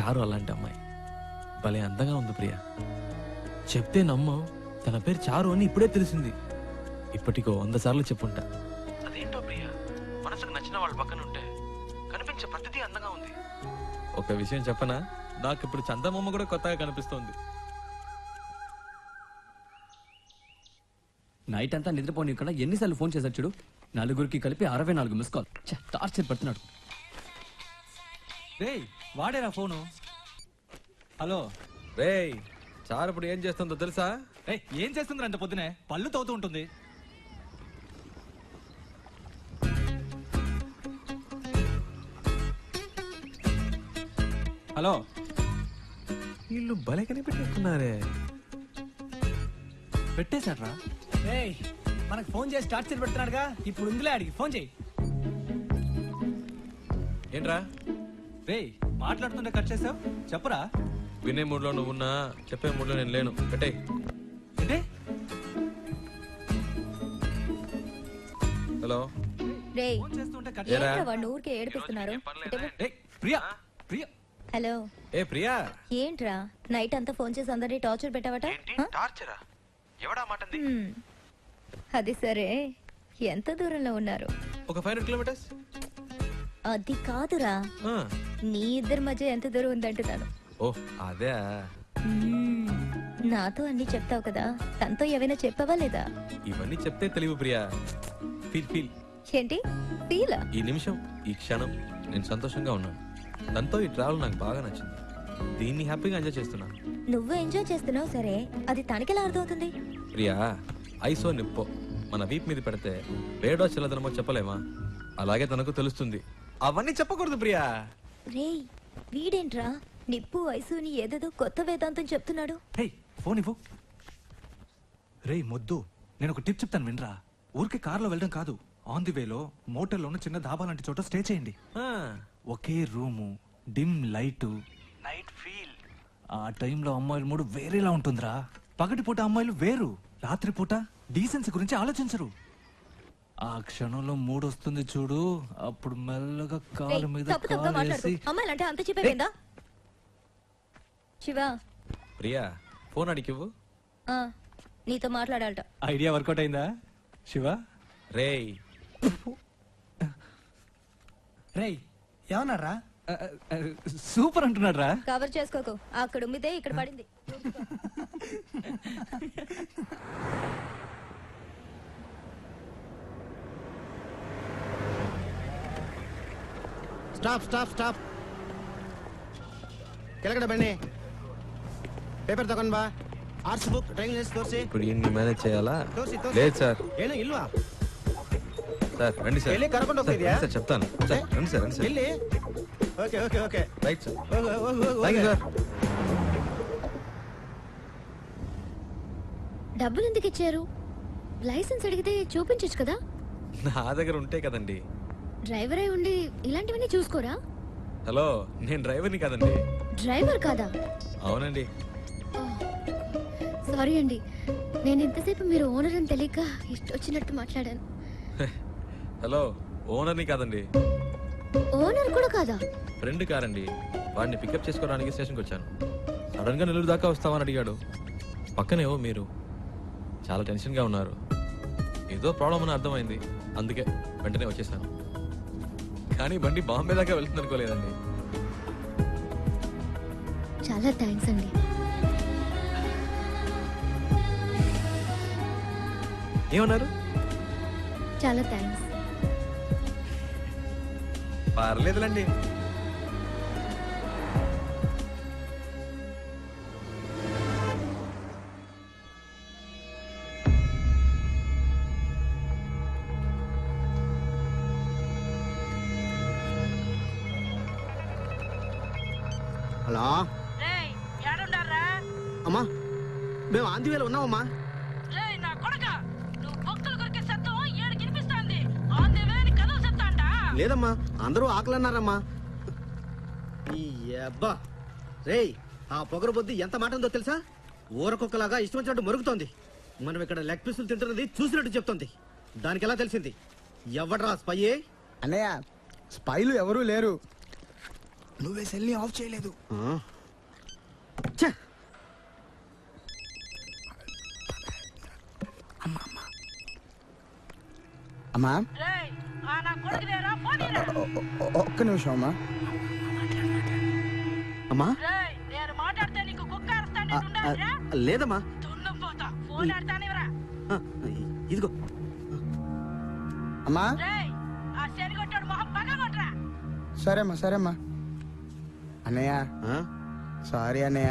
చారు అలాంటి అమ్మాయి. భలే అందంగా ఉంది ప్రియా. చెప్తే నమ్మం తన పేరు చారు అని ఇప్పుడే తెలిసింది. ఇప్పటికో వంద సార్లు చెప్పుంటా. అదేంటో ప్రియా? మనసుకు నచ్చిన వాళ్ళ పక్కన ఉంటే కనిపించే ప్రతిదీ అందంగా ఉంది. ఒక విషయం చెప్పనా? నాకు ఇప్పుడు చందమామ కూడా కొత్తగా కనిపిస్తోంది. నైట్ అంతా నిద్రపోనీయకుండా ఎన్నిసార్లు ఫోన్ చేశాడు చూడు? నలుగురికి కలిపి అరవై నాలుగు మిస్ కాల్. ఛ, టార్చర్ పెడుతున్నాడు. రేయ్ వాడేరా ఫోను. హలో. రేయ్ చారు ఇప్పుడు ఏం చేస్తుందో తెలుసా? రేయ్ ఏం చేస్తుంది అంత పొద్దునే? పళ్ళు తవ్వుతూ ఉంటుంది. హలో. వీళ్ళు భలే కనిపెట్టుకున్నారే పెట్టేశాడ్రా. ఏయ్ మనకు ఫోన్ చేసి టార్చర్ పెడుతున్నాడుగా. ఇప్పుడు ఉందిలే అడిగి ఫోన్ చేయి. ఏంట్రా? మాట్లాడుతుంటే కట్ చేసావు? చెప్పరా? వినే మూడ్లో నువ్వు ఉన్నా చెప్పే మూడ్లో నేను లేను. ఏంటి? హలో. రేయ్ ఫోన్ చేస్తుంటే కట్ ఏరా? ఏంట్రా వాడిని ఊరికే ఏడిపిస్తున్నారు? రేయ్ ప్రియా ప్రియా. హలో. ఏ ప్రియా? ఏంట్రా? నైట్ అంతా ఫోన్ చేసి అందరినీ టార్చర్ పెట్టావట? ఆ? టార్చరా? ఎవడా మాటంది? హ్మ్. అది సరే. ఎంత దూరంలో ఉన్నారు? ఒక ఫైవ్ హండ్రెడ్ కిలోమీటర్స్? అది కాదురా. నీ ఇద్దరి మధ్య ఎంత దూరం ఉందంటున్నాను ఓ అదే. మ్మ్. నాతో అన్ని చెప్తావు కదా. తనతో ఏమైనా చెప్పావా లేదా? ఇవన్నీ చెప్తే తెలివి ప్రియా. Feel feel. ఏంటి? ఫీలా? ఈ నిమిషం ఈ క్షణం నేను సంతోషంగా ఉన్నాను. దాంతో ఈ ట్రావెల్ నాకు బాగా నచ్చింది. దీన్ని హ్యాపీగా ఎంజాయ్ చేస్తున్నాను నువ్వు ఎంజాయ్ చేస్తున్నావు సరే. అది తనకెలా అర్థమవుతుంది? ప్రియా ఐసో నిప్పో. మన వీప్ మీద పెడితే వేడో చిల్లదనమో చెప్పలేమా? అలాగే తనకు తెలుస్తుంది. అవన్నీ చెప్పకూడదు ప్రియా. రేయ్ వీడేంట్రా? నిప్పు వయసుని ఏదేదో కొత్త వేదాంతం చెప్తున్నాడు. రేయ్ ఫోన్ ఇవ్వు. రేయ్ మొద్దు. నేను ఒక టిప్ చెప్తాను వినరా. ఊరికే కార్లో వెళ్ళడం కాదు. ఆన్ ది వేలో మోటల్లో ఉన్న చిన్న ధాబా లాంటి చోట స్టే చేయండి. ఆ, ఒకే room dim light. Night feel ఆ టైంలో అమ్మాయిల మూడు వేరేలా ఉంటుందిరా. పగటిపూట అమ్మాయిలు వేరు. రాత్రిపూట డీసెన్సీ గురించి ఆలోచించరు. ఆ క్షణంలో మూడు వస్తుంది చూడు. అప్పుడు మెల్లగా కాలు మీద తప్పు తప్పుగా కాలు మాట్లాడు వేసి అమ్మాయిలంటే అంత చెప్పేపోయిందా శివ. ప్రియా ఫోన్ అడిగివ్వు? ఆ, నీతో మాట్లాడాలట. ఐడియా వర్కౌట్ అయిందా? శివ? రేయ్. రేయ్! ఏమన్నారా సూపర్ అంటున్నాడు రా కవర్ చేసుకోకు. అక్కడ ఉమ్మితే ఇక్కడ పడింది. Stop stop stop. కెలకడ బండి. పేపర్ తగ్గండి బా. ఆర్స్ బుక్ డ్రైవింగ్ లైసెన్స్ తోసి. ఇప్పుడు ఇన్ని మేనేజ్ చేయాలా? తోసి తోసి. లేదు సార్. ఏనా ఇల్వా సార్ రండి సార్. వెళ్ళి కరకుండా ఒకటి సార్ చెప్తాను. సార్ రండి సార్ రండి సార్. వెళ్ళి. Okay okay okay. Right sir. Thank you sir. డబ్బులు ఎందుకు ఇచ్చారు? లైసెన్స్ అడిగితే చూపించచ్చు కదా. నా దగ్గర ఉంటే కదండి. డ్రైవర్ అయి ఉండి ఇలాంటివన్నీ చూసుకోరా? హలో నేను డ్రైవర్ని కదండి. డ్రైవర్ కాదా? అవునండి. సారీ అండి. నేను ఇంతసేపు మీరు ఓనర్ అని తెలియక ఇష్టొచ్చినట్టు మాట్లాడాను. హలో ఓనర్ని కాదండి. ఓనర్ కూడా కాదా? ఫ్రెండ్ కారండి. వాడిని పికప్ చేసుకోవడానికి స్టేషన్కి వచ్చాను. సడన్గా నెల్లూరు దాకా వస్తామని అడిగాడు. పక్కనేవో మీరు. చాలా టెన్షన్గా ఉన్నారు. ఏదో ప్రాబ్లం అని అర్థమైంది. అందుకే వెంటనే వచ్చేసాను. కానీ బండి బాంబే దాకా వెళ్తుంది అనుకోలేదండి. చాలా థ్యాంక్స్ అండి. ఏమన్నారు? చాలా థ్యాంక్స్. పర్లేదులండి. హలో? అమ్మా మేము ఆంధీవేలు ఉన్నామమ్మా. లేదమ్మా అందరూ ఆకలి అన్నారమ్మా ఈ అబ్బా రేయ్ ఆ పొగరు బొద్ది ఎంత మాట ఉందో తెలుసా? ఊరకొక్కలాగా ఇష్టం వచ్చినట్టు మరుగుతోంది. మనం ఇక్కడ లెగ్ పీసులు తింటున్నది చూసినట్టు చెప్తోంది. దానికి ఎలా తెలిసింది? ఎవడ్రా స్పయ్యే అన్నయ్య స్పైలు ఎవరూ లేరు. నువ్వే సెల్ని ఆఫ్ చేయలేదు! అమ్మా ఒక్క నిమిషం అమ్మా. అమ్మా? లేదమ్మా. ఇదిగో. అమ్మా? రేయ్ ఆ శనిగొట్టాడు మొహం పగలగొట్టరా. సరేమ్మా సరేమ్మా. అన్నయ్య? సారీ అన్నయ్య.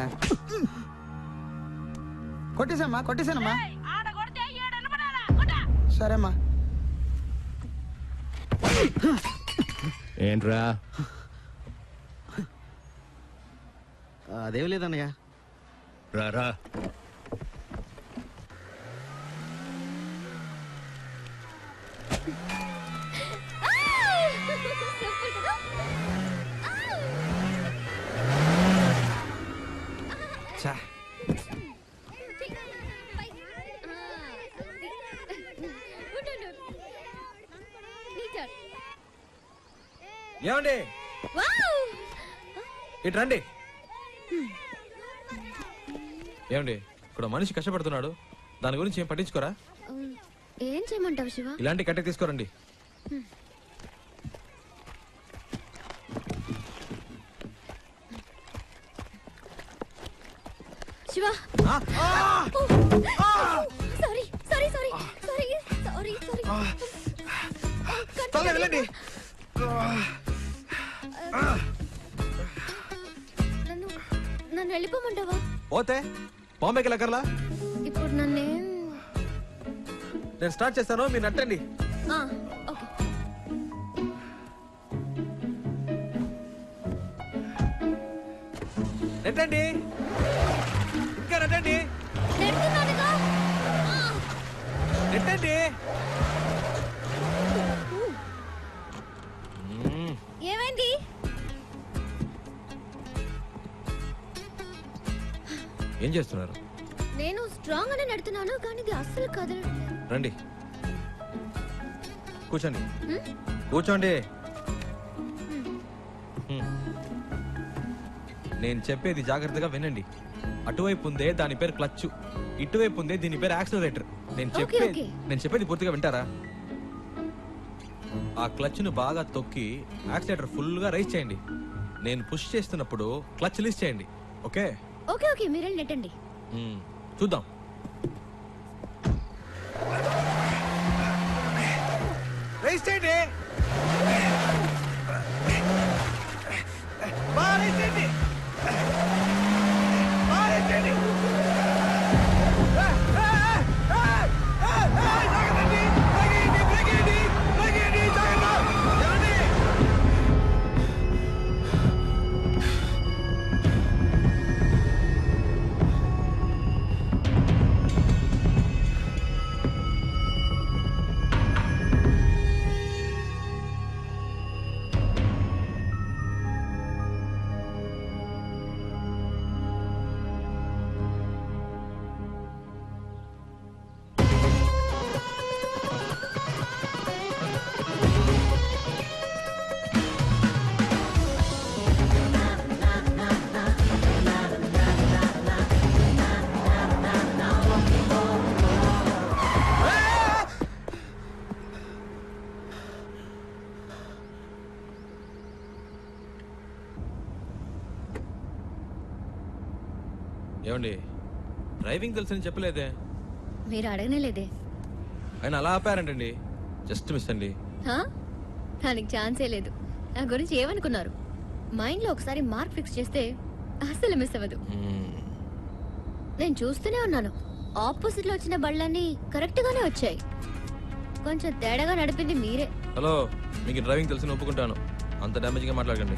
కొట్టేశామ్మా కొట్టేశానమ్మా సరేమ్మా. ఏంట్రా? అదేం లేదన్నయ్య. రారా ఛా, ఏమండి ఇటు రండి. ఏమండి ఇక్కడ మనిషి కష్టపడుతున్నాడు. దాని గురించి ఏం పట్టించుకోరా? ఏం చేయమంటావు శివ? ఇలాంటి కట్టె తీసుకోరండి. Shiva. Sorry sorry sorry sorry sorry sorry. వెళ్ళండి. నన్ను నన్ను వెళ్ళిపోమంటావా? పోతే? బాంబేకి వెళ్ళకర్లా ఇప్పుడు నన్నేం నేను స్టార్ట్ చేస్తాను మీరు నట్టండి ఆ, ఓకే. నెట్టండి ఇంకా నెట్టండి నెడుతున్నానుగా. ఆ, నెట్టండి ఏం చేస్తున్నారు? నేను స్ట్రాంగ్ అనే నడుతున్నాను కానీ ఇది అస్సలు కదలట్లేదు రండి. కూర్చోండి. కూర్చోండి. హ్మ్. నేను చెప్పేది జాగ్రత్తగా వినండి. అటువైపు ఉందే దాని పేరు క్లచ్ ఇటువైపు ఉందే దీని పేరు యాక్సిలరేటర్. నేను ఓకే, చెప్పేది. నేను చెప్పేది పూర్తిగా వింటారా? ఆ క్లచ్ను బాగా తొక్కి యాక్సిలేటర్ ఫుల్గా రైస్ చేయండి. నేను పుష్ చేస్తున్నప్పుడు క్లచ్ రిలీజ్ చేయండి. ఓకే? ఓకే ఓకే మీరు వెళ్ళి నెట్టండి. మ్మ్. చూద్దాం. రైస్ చేయండి. ఏమండి? డ్రైవింగ్ తెలుసని చెప్పలేదే. మీరు అడగనేలేదే. ఆయన అలా ఆపారంటండి. జస్ట్ మిస్ అండి. హా? దానికి ఛాన్సే లేదు. నా గురించి ఏమనుకున్నారు? మైండ్లో ఒకసారి మార్క్ ఫిక్స్ చేస్తే అస్సలు మిస్ అవ్వదు. మ్మ్. నేను చూస్తూనే ఉన్నాను. ఆపోజిట్లో వచ్చిన బళ్ళన్నీ కరెక్ట్ గానే వచ్చాయి. కొంచెం తేడాగా నడిపింది మీరే. హలో మీకు డ్రైవింగ్ తెలిసిన ఒప్పుకుంటాను. అంత డ్యామేజ్గా మాట్లాడకండి.